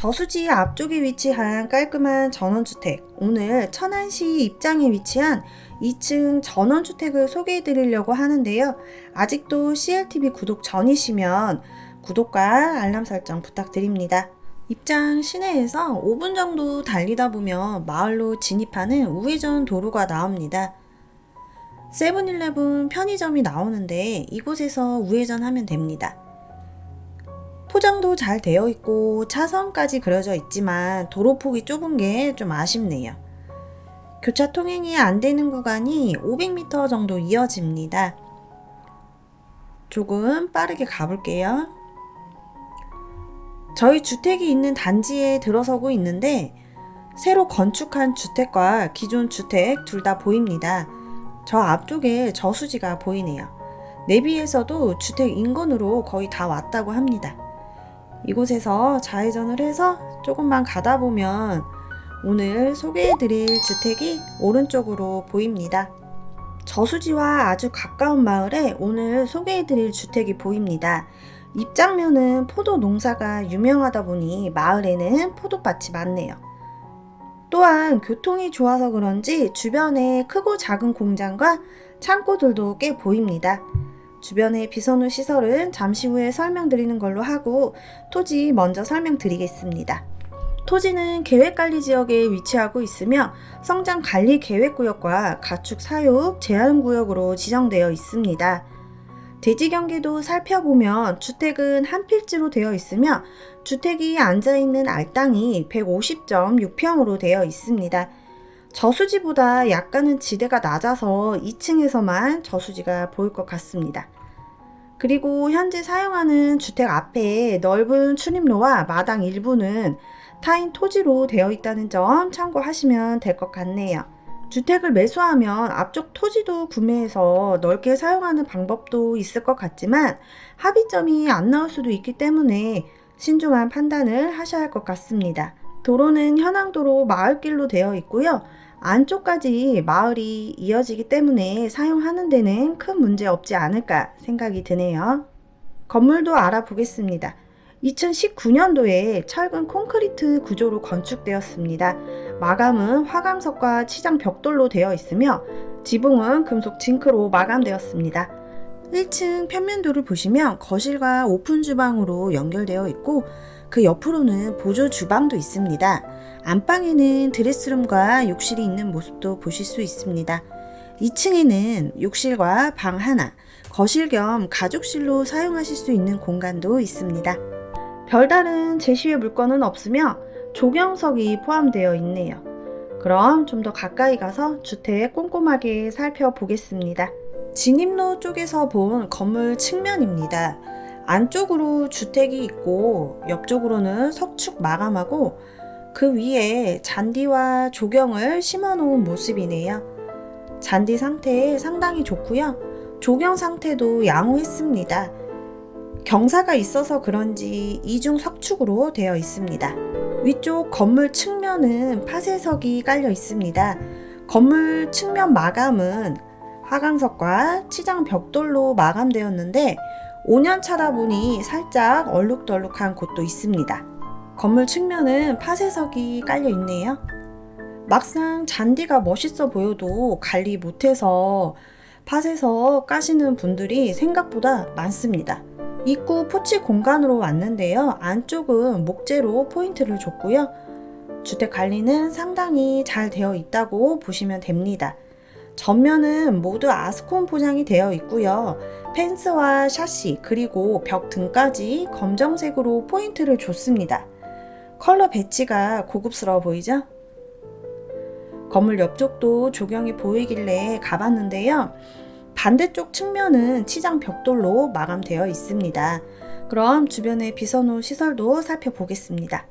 저수지 앞쪽에 위치한 깔끔한 전원주택. 오늘 천안시 입장에 위치한 2층 전원주택을 소개해 드리려고 하는데요. 아직도 CLTV 구독 전이시면 구독과 알람 설정 부탁드립니다. 입장 시내에서 5분 정도 달리다 보면 마을로 진입하는 우회전 도로가 나옵니다. 세븐일레븐 편의점이 나오는데 이곳에서 우회전하면 됩니다. 포장도 잘 되어 있고 차선까지 그려져 있지만 도로폭이 좁은 게 좀 아쉽네요. 교차 통행이 안 되는 구간이 500m 정도 이어집니다. 조금 빠르게 가볼게요. 저희 주택이 있는 단지에 들어서고 있는데 새로 건축한 주택과 기존 주택 둘 다 보입니다. 저 앞쪽에 저수지가 보이네요. 내비에서도 주택 인근으로 거의 다 왔다고 합니다. 이곳에서 좌회전을 해서 조금만 가다 보면 오늘 소개해드릴 주택이 오른쪽으로 보입니다. 저수지와 아주 가까운 마을에 오늘 소개해드릴 주택이 보입니다. 입장면은 포도 농사가 유명하다 보니 마을에는 포도밭이 많네요. 또한 교통이 좋아서 그런지 주변에 크고 작은 공장과 창고들도 꽤 보입니다. 주변의 비선호 시설은 잠시 후에 설명드리는 걸로 하고 토지 먼저 설명드리겠습니다. 토지는 계획관리 지역에 위치하고 있으며 성장 관리 계획구역과 가축 사육 제한 구역으로 지정되어 있습니다. 대지 경계도 살펴보면 주택은 한 필지로 되어 있으며 주택이 앉아 있는 알땅이 150.6평으로 되어 있습니다. 저수지보다 약간은 지대가 낮아서 2층에서만 저수지가 보일 것 같습니다. 그리고 현재 사용하는 주택 앞에 넓은 출입로와 마당 일부는 타인 토지로 되어 있다는 점 참고하시면 될 것 같네요. 주택을 매수하면 앞쪽 토지도 구매해서 넓게 사용하는 방법도 있을 것 같지만 합의점이 안 나올 수도 있기 때문에 신중한 판단을 하셔야 할 것 같습니다. 도로는 현황도로 마을길로 되어 있고요. 안쪽까지 마을이 이어지기 때문에 사용하는 데는 큰 문제 없지 않을까 생각이 드네요. 건물도 알아보겠습니다. 2019년도에 철근 콘크리트 구조로 건축되었습니다. 마감은 화강석과 치장 벽돌로 되어 있으며 지붕은 금속 징크로 마감되었습니다. 1층 평면도를 보시면 거실과 오픈 주방으로 연결되어 있고 그 옆으로는 보조 주방도 있습니다. 안방에는 드레스룸과 욕실이 있는 모습도 보실 수 있습니다. 2층에는 욕실과 방 하나, 거실 겸 가족실로 사용하실 수 있는 공간도 있습니다. 별다른 제시의 물건은 없으며 조경석이 포함되어 있네요. 그럼 좀 더 가까이 가서 주택 꼼꼼하게 살펴보겠습니다. 진입로 쪽에서 본 건물 측면입니다. 안쪽으로 주택이 있고 옆쪽으로는 석축 마감하고 그 위에 잔디와 조경을 심어 놓은 모습이네요. 잔디 상태 상당히 좋고요. 조경 상태도 양호했습니다. 경사가 있어서 그런지 이중 석축으로 되어 있습니다. 위쪽 건물 측면은 파쇄석이 깔려 있습니다. 건물 측면 마감은 하강석과 치장 벽돌로 마감되었는데 5년 차다 보니 살짝 얼룩덜룩한 곳도 있습니다. 건물 측면은 파쇄석이 깔려 있네요. 막상 잔디가 멋있어 보여도 관리 못해서 팥에서 까시는 분들이 생각보다 많습니다. 입구 포치 공간으로 왔는데요. 안쪽은 목재로 포인트를 줬고요. 주택 관리는 상당히 잘 되어 있다고 보시면 됩니다. 전면은 모두 아스콘 포장이 되어 있고요. 펜스와 샤시 그리고 벽 등까지 검정색으로 포인트를 줬습니다. 컬러 배치가 고급스러워 보이죠? 건물 옆쪽도 조경이 보이길래 가봤는데요. 반대쪽 측면은 치장 벽돌로 마감되어 있습니다. 그럼 주변의 비선호 시설도 살펴보겠습니다.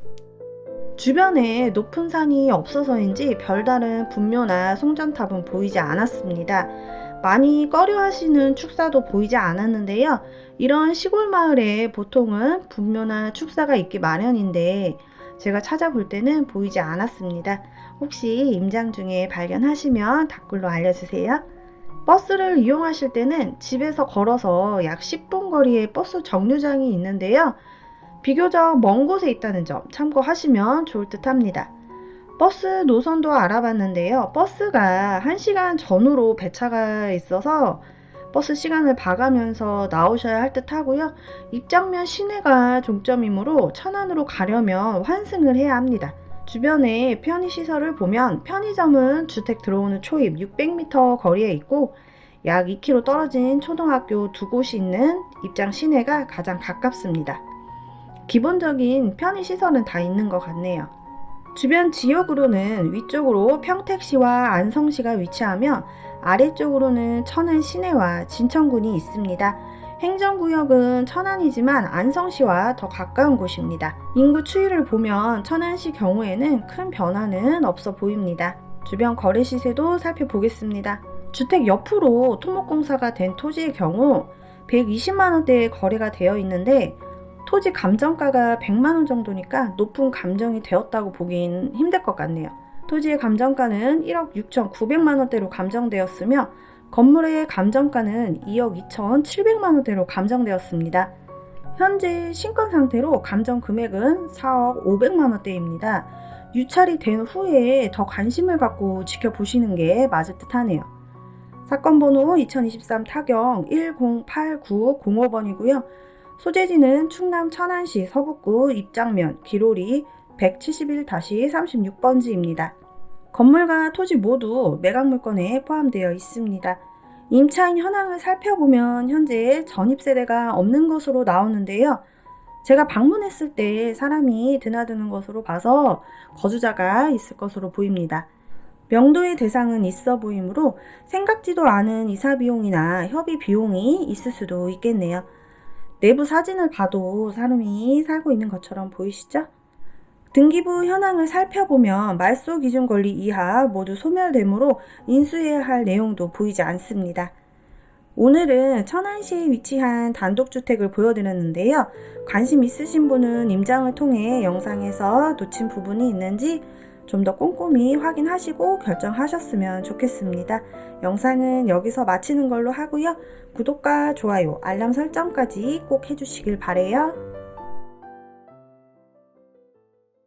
주변에 높은 산이 없어서인지 별다른 분묘나 송전탑은 보이지 않았습니다. 많이 꺼려 하시는 축사도 보이지 않았는데요. 이런 시골 마을에 보통은 분묘나 축사가 있기 마련인데 제가 찾아볼 때는 보이지 않았습니다. 혹시 임장 중에 발견하시면 댓글로 알려주세요. 버스를 이용하실 때는 집에서 걸어서 약 10분 거리에 버스 정류장이 있는데요. 비교적 먼 곳에 있다는 점 참고하시면 좋을 듯 합니다. 버스 노선도 알아봤는데요. 버스가 1시간 전후로 배차가 있어서 버스 시간을 봐가면서 나오셔야 할 듯 하고요. 입장면 시내가 종점이므로 천안으로 가려면 환승을 해야 합니다. 주변에 편의시설을 보면 편의점은 주택 들어오는 초입 600m 거리에 있고 약 2km 떨어진 초등학교 두 곳이 있는 입장 시내가 가장 가깝습니다. 기본적인 편의시설은 다 있는 것 같네요. 주변 지역으로는 위쪽으로 평택시와 안성시가 위치하며 아래쪽으로는 천안 시내와 진천군이 있습니다. 행정구역은 천안이지만 안성시와 더 가까운 곳입니다. 인구 추이를 보면 천안시 경우에는 큰 변화는 없어 보입니다. 주변 거래 시세도 살펴보겠습니다. 주택 옆으로 토목공사가 된 토지의 경우 120만원대에 거래가 되어 있는데 토지 감정가가 100만 원 정도니까 높은 감정이 되었다고 보긴 힘들 것 같네요. 토지의 감정가는 1억 6,900만 원대로 감정되었으며 건물의 감정가는 2억 2,700만 원대로 감정되었습니다. 현재 신권 상태로 감정 금액은 4억 500만 원대입니다. 유찰이 된 후에 더 관심을 갖고 지켜보시는 게 맞을 듯 하네요. 사건 번호 2023 타경 108905번이고요. 소재지는 충남 천안시 서북구 입장면 기로리 171-36번지입니다. 건물과 토지 모두 매각 물건에 포함되어 있습니다. 임차인 현황을 살펴보면 현재 전입 세대가 없는 것으로 나오는데요. 제가 방문했을 때 사람이 드나드는 것으로 봐서 거주자가 있을 것으로 보입니다. 명도의 대상은 있어 보이므로 생각지도 않은 이사 비용이나 협의 비용이 있을 수도 있겠네요. 내부 사진을 봐도 사람이 살고 있는 것처럼 보이시죠? 등기부 현황을 살펴보면 말소 기준 권리 이하 모두 소멸되므로 인수해야 할 내용도 보이지 않습니다. 오늘은 천안시에 위치한 단독주택을 보여드렸는데요. 관심 있으신 분은 임장을 통해 영상에서 놓친 부분이 있는지 좀 더 꼼꼼히 확인하시고 결정하셨으면 좋겠습니다. 영상은 여기서 마치는 걸로 하고요. 구독과 좋아요, 알람 설정까지 꼭 해주시길 바래요.